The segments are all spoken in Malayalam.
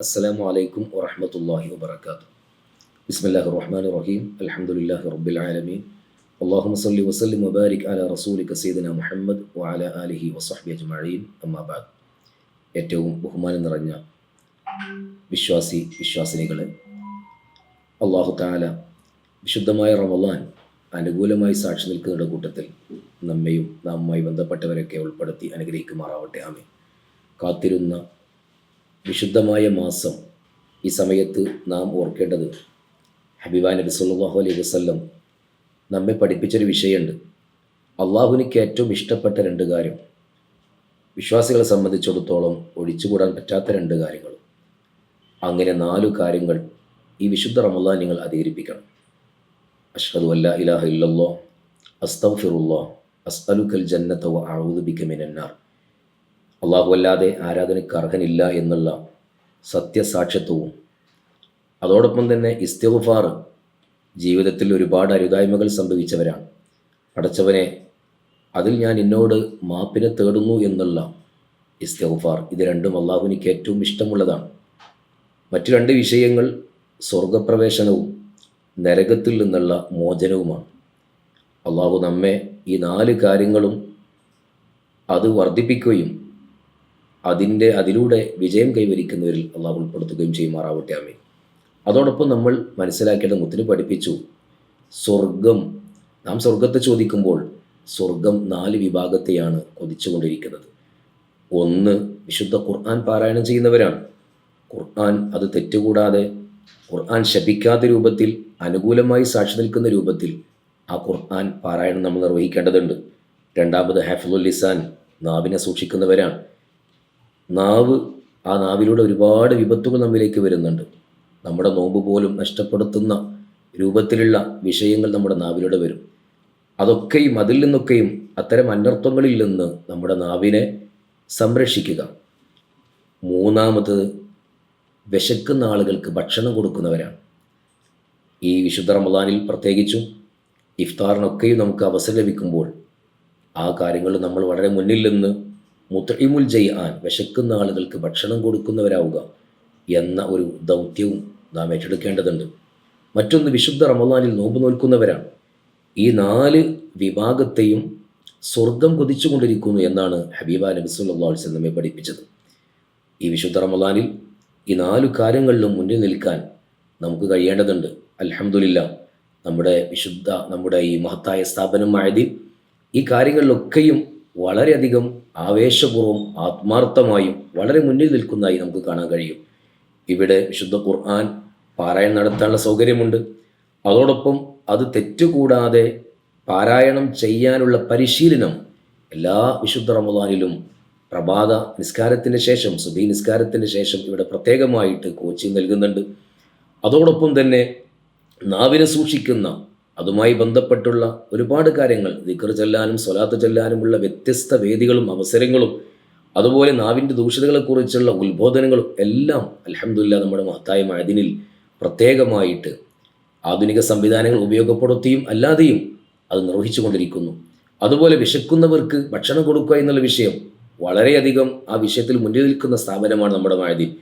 അസ്സലാമു അലൈക്കും വറഹമത്തല്ലാഹി വബർക്കാത്തു ബിസ്മില്ലാഹി റഹ്മാൻ റഹീം അലഹമുല്ലാഹി റബ്ബിൽ ആലമീൻ അള്ളാഹു മസല്ലി വസ്ലിം മുബാരിക് അല റസൂലി കസീദന മുഹമ്മദ് വഅല അലിഹി വസഹബി അജ്മഈൻ. അമ്മാബാദ് ഏറ്റവും ബഹുമാനം നിറഞ്ഞ വിശ്വാസി വിശ്വാസിനികളെ അള്ളാഹു താല വിശുദ്ധമായ റമലാൻ അനുകൂലമായി സാക്ഷി നിൽക്കുന്നവരുടെ കൂട്ടത്തിൽ നമ്മയും നാമുമായി ബന്ധപ്പെട്ടവരൊക്കെ ഉൾപ്പെടുത്തി അനുഗ്രഹിക്കുമാറാവട്ടെ. ആമേ കാത്തിരുന്ന വിശുദ്ധമായ മാസം ഈ സമയത്ത് നാം ഓർക്കേണ്ടത്. ഹബിബാൻ നബി സല്ലാഹു അലൈഹി വസ്ല്ലം നമ്മെ പഠിപ്പിച്ചൊരു വിഷയമുണ്ട്. അള്ളാഹുവിനിക്ക് ഏറ്റവും ഇഷ്ടപ്പെട്ട രണ്ട് കാര്യം. വിശ്വാസികളെ സംബന്ധിച്ചിടത്തോളം ഒഴിച്ചുകൂടാൻ പറ്റാത്ത രണ്ട് കാര്യങ്ങൾ. അങ്ങനെ നാലു കാര്യങ്ങൾ ഈ വിശുദ്ധ റമദാൻ നിങ്ങൾ അധികരിപ്പിക്കണം. അഷ്ഹദു അല്ലാ ഇലാഹ ഇല്ലല്ലോ അസ്തഫിറുല്ലോ അസ്അലുക്കൽ ജന്നത അഴുതുബിക്കമിനാർ അള്ളാഹു അല്ലാതെ ആരാധനയ്ക്ക് അർഹനില്ല എന്നുള്ള സത്യസാക്ഷ്യത്വവും അതോടൊപ്പം തന്നെ ഇസ്തിഗ്ഫാർ ജീവിതത്തിൽ ഒരുപാട് അരുതായ്മകൾ സംഭവിച്ചവരാണ്. അടച്ചവനെ അതിൽ ഞാൻ എന്നോട് മാപ്പിനെ തേടുന്നു എന്നുള്ള ഇസ്തിഗ്ഫാർ ഇത് രണ്ടും അള്ളാഹുവിനിക്ക് ഏറ്റവും ഇഷ്ടമുള്ളതാണ്. മറ്റു രണ്ട് വിഷയങ്ങൾ സ്വർഗപ്രവേശനവും നരകത്തിൽ നിന്നുള്ള മോചനവുമാണ്. അള്ളാഹു നമ്മെ ഈ നാല് കാര്യങ്ങളും അത് വർദ്ധിപ്പിക്കുകയും അതിന്റെ അതിലൂടെ വിജയം കൈവരിക്കുന്നവരിൽ അള്ളാഹു ഉൾപ്പെടുത്തുകയും ചെയ്യുമാറാവട്ടെ അമ്മേ അതോടൊപ്പം നമ്മൾ മനസ്സിലാക്കേണ്ട മുത്തിന് പഠിപ്പിച്ചു. സ്വർഗം നാം സ്വർഗത്തെ ചോദിക്കുമ്പോൾ സ്വർഗം നാല് വിഭാഗത്തെയാണ് കൊതിച്ചുകൊണ്ടിരിക്കുന്നത്. ഒന്ന് വിശുദ്ധ ഖുർആൻ പാരായണം ചെയ്യുന്നവരാണ്. ഖുർആൻ അത് തെറ്റുകൂടാതെ ഖുർആൻ ശപിക്കാത്ത രൂപത്തിൽ അനുകൂലമായി സാക്ഷി നിൽക്കുന്ന രൂപത്തിൽ ആ ഖുർആൻ പാരായണം നമ്മൾ നിർവഹിക്കേണ്ടതുണ്ട്. രണ്ടാമത് ഹാഫിദുൽ ലിസാൻ നാവിനെ സൂക്ഷിക്കുന്നവരാണ്. നാവ് ആ നാവിലൂടെ ഒരുപാട് വിപത്തുകൾ നമ്മിലേക്ക് വരുന്നുണ്ട്. നമ്മുടെ നോമ്പ് പോലും നഷ്ടപ്പെടുത്തുന്ന രൂപത്തിലുള്ള വിഷയങ്ങൾ നമ്മുടെ നാവിലൂടെ വരും. അതൊക്കെയും അതിൽ നിന്നൊക്കെയും അത്തരം അനർത്ഥങ്ങളിൽ നിന്ന് നമ്മുടെ നാവിനെ സംരക്ഷിക്കുക. മൂന്നാമത് വിശക്കുന്ന ആളുകൾക്ക് ഭക്ഷണം കൊടുക്കുന്നവരാണ്. ഈ വിശുദ്ധ റമദാനിൽ പ്രത്യേകിച്ചും ഇഫ്താറിനൊക്കെയും നമുക്ക് അവസരം ലഭിക്കുമ്പോൾ ആ കാര്യങ്ങൾ നമ്മൾ വളരെ മുന്നിൽ നിന്ന് മുത്തഇമുൽ ജയ്ആൻ വിശക്കുന്ന ആളുകൾക്ക് ഭക്ഷണം കൊടുക്കുന്നവരാവുക എന്ന ഒരു ദൗത്യവും നാം ഏറ്റെടുക്കേണ്ടതുണ്ട്. മറ്റൊന്ന് വിശുദ്ധ റമദാനിൽ നോമ്പ് നോൽക്കുന്നവരാണ്. ഈ നാല് വിഭാഗത്തെയും സ്വർഗം കൊതിച്ചുകൊണ്ടിരിക്കുന്നു എന്നാണ് ഹബീബ നബി അലൈഹി വസല്ലമയെ പഠിപ്പിച്ചത്. ഈ വിശുദ്ധ റമദാനിൽ ഈ നാല് കാര്യങ്ങളിലും മുന്നിൽ നിൽക്കാൻ നമുക്ക് കഴിയേണ്ടതുണ്ട്. അലഹമുല്ല നമ്മുടെ വിശുദ്ധ നമ്മുടെ ഈ മഹത്തായ സ്ഥാപനം ആയതിൽ ഈ കാര്യങ്ങളിലൊക്കെയും വളരെയധികം ആവേശപൂർവം ആത്മാർത്ഥമായും വളരെ മുന്നിൽ നിൽക്കുന്നതായി നമുക്ക് കാണാൻ കഴിയും. ഇവിടെ വിശുദ്ധ ഖുർആൻ പാരായണം നടത്താനുള്ള സൗകര്യമുണ്ട്. അതോടൊപ്പം അത് തെറ്റുകൂടാതെ പാരായണം ചെയ്യാനുള്ള പരിശീലനം എല്ലാ വിശുദ്ധ റമദാനിലും പ്രഭാത നിസ്കാരത്തിന് ശേഷം സുബി നിസ്കാരത്തിന് ശേഷം ഇവിടെ പ്രത്യേകമായിട്ട് കോച്ചിങ് നൽകുന്നുണ്ട്. അതോടൊപ്പം തന്നെ നാവിനെ സൂക്ഷിക്കുന്ന അതുമായി ബന്ധപ്പെട്ടുള്ള ഒരുപാട് കാര്യങ്ങൾ. ദിക്കർ ചെല്ലാനും സ്വലാത്ത് ചെല്ലാനുമുള്ള വ്യത്യസ്ത വേദികളും അവസരങ്ങളും അതുപോലെ നാവിന്റെ ദൂഷ്യതകളെക്കുറിച്ചുള്ള ഉത്ബോധനങ്ങളും എല്ലാം അലഹമില്ല നമ്മുടെ മഹത്തായ മഴദിനിൽ പ്രത്യേകമായിട്ട് ആധുനിക സംവിധാനങ്ങൾ ഉപയോഗപ്പെടുത്തിയും അല്ലാതെയും അത് നിർവഹിച്ചു കൊണ്ടിരിക്കുന്നു. അതുപോലെ വിശക്കുന്നവർക്ക് ഭക്ഷണം കൊടുക്കുക എന്നുള്ള വിഷയം വളരെയധികം ആ വിഷയത്തിൽ മുന്നിൽ നിൽക്കുന്ന സ്ഥാപനമാണ് നമ്മുടെ മഴദിൻ.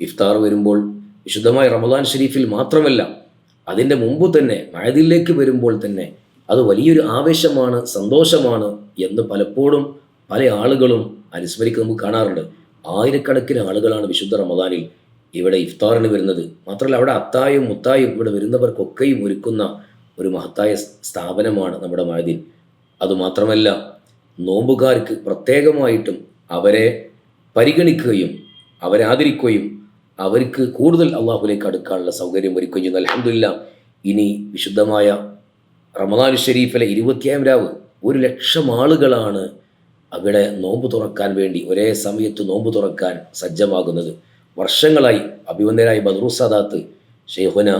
ഇഫ്താർ വരുമ്പോൾ വിശുദ്ധമായ റമദാൻ ഷരീഫിൽ മാത്രമല്ല അതിന്റെ മുമ്പ് തന്നെ മഴതിലേക്ക് വരുമ്പോൾ തന്നെ അത് വലിയൊരു ആവേശമാണ് സന്തോഷമാണ് എന്ന് പലപ്പോഴും പല ആളുകളും അനുസ്മരിക്കുന്ന നമുക്ക് കാണാറുണ്ട്. ആയിരക്കണക്കിന് ആളുകളാണ് വിശുദ്ധ റമദാനിൽ ഇവിടെ ഇഫ്താറിന് വരുന്നത്. മാത്രമല്ല അവിടെ അത്തായും മുത്തായും ഇവിടെ വരുന്നവർക്കൊക്കെയും ഒരുക്കുന്ന ഒരു മഹത്തായ സ്ഥാപനമാണ് നമ്മുടെ മഴദിൻ അതുമാത്രമല്ല നോമ്പുകാർക്ക് പ്രത്യേകമായിട്ടും അവരെ പരിഗണിക്കുകയും അവരെ ആദരിക്കുകയും അവർക്ക് കൂടുതൽ അള്ളാഹുലേക്ക് അടുക്കാനുള്ള സൗകര്യം ഒരുക്കുകയും അലഹമില്ല ഇനി വിശുദ്ധമായ റമദാൻ ഷെരീഫിലെ ഇരുപത്തിയാം രാവ് ഒരു ലക്ഷം ആളുകളാണ് അവിടെ നോമ്പ് തുറക്കാൻ വേണ്ടി ഒരേ സമയത്ത് നോമ്പ് തുറക്കാൻ സജ്ജമാകുന്നത്. വർഷങ്ങളായി അഭിവന്ദനായ ബദ്രു സാദാത്ത് ഷെയ്ഹുന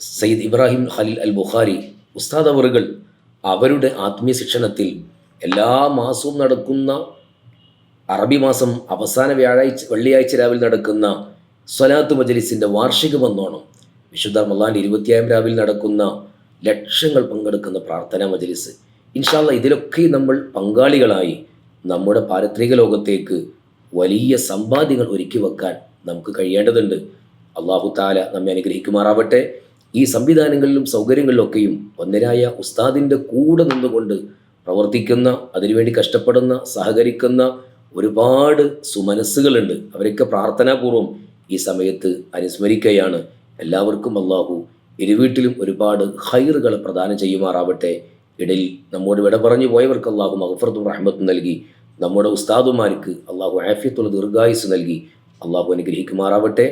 സയ്യിദ് ഇബ്രാഹിം ഖലീൽ അൽ ബുഖാരി ഉസ്താദ് അവറുകൾ അവരുടെ ആത്മീയ ശിക്ഷണത്തിൽ എല്ലാ മാസവും നടക്കുന്ന അറബി മാസം അവസാന വ്യാഴാഴ്ച വെള്ളിയാഴ്ച രാവിലെ നടക്കുന്ന സ്വലാത്ത് മജലിസിന്റെ വാർഷികമെന്നോണം വിശുദ്ധ റമദാൻ ഇരുപത്തിയാം രാവിലെ നടക്കുന്ന ലക്ഷങ്ങൾ പങ്കെടുക്കുന്ന പ്രാർത്ഥനാ മജലിസ്. ഇൻഷാല്ല ഇതിലൊക്കെ നമ്മൾ പങ്കാളികളായി നമ്മുടെ പാരത്രിക ലോകത്തേക്ക് വലിയ സമ്പാദ്യങ്ങൾ ഒരുക്കി വെക്കാൻ നമുക്ക് കഴിയേണ്ടതുണ്ട്. അള്ളാഹു താല നമ്മെ അനുഗ്രഹിക്കുമാറാവട്ടെ. ഈ സംവിധാനങ്ങളിലും സൗകര്യങ്ങളിലൊക്കെയും ഒന്നരായ ഉസ്താദിന്റെ കൂടെ നിന്നുകൊണ്ട് പ്രവർത്തിക്കുന്ന അതിനുവേണ്ടി കഷ്ടപ്പെടുന്ന സഹകരിക്കുന്ന ഒരുപാട് സുമനസ്സുകളുണ്ട്. അവരൊക്കെ പ്രാർത്ഥനാപൂർവം ഈ സമയത്ത് അനുസ്മരിക്കുകയാണ് എല്ലാവർക്കും അള്ളാഹു ഇരുവീട്ടിലും ഒരുപാട് ഹൈറുകൾ പ്രദാനം ചെയ്യുമാറാവട്ടെ. ഇടയിൽ നമ്മോട് വിട പറഞ്ഞു പോയവർക്ക് അള്ളാഹു മഹഫറത്തും റഹ്മത്തും നൽകി. നമ്മുടെ ഉസ്താദുമാർക്ക് അള്ളാഹു ആഫിയത്തുള്ള ദീർഘായുസ് നൽകി. അള്ളാഹു അനുഗ്രഹിക്കുമാറാവട്ടെ.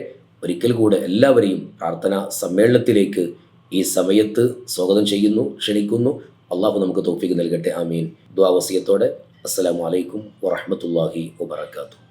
ഒരിക്കൽ കൂടെ എല്ലാവരെയും പ്രാർത്ഥനാ സമ്മേളനത്തിലേക്ക് ഈ സമയത്ത് സ്വാഗതം ചെയ്യുന്നു ക്ഷണിക്കുന്നു. അള്ളാഹു നമുക്ക് തോഫിക്ക് നൽകട്ടെ. ആമീൻ. ദ്വാവസിയത്തോടെ അസ്സലാമു അലൈക്കും വറഹമത്തല്ലാഹി വബർക്കാത്തു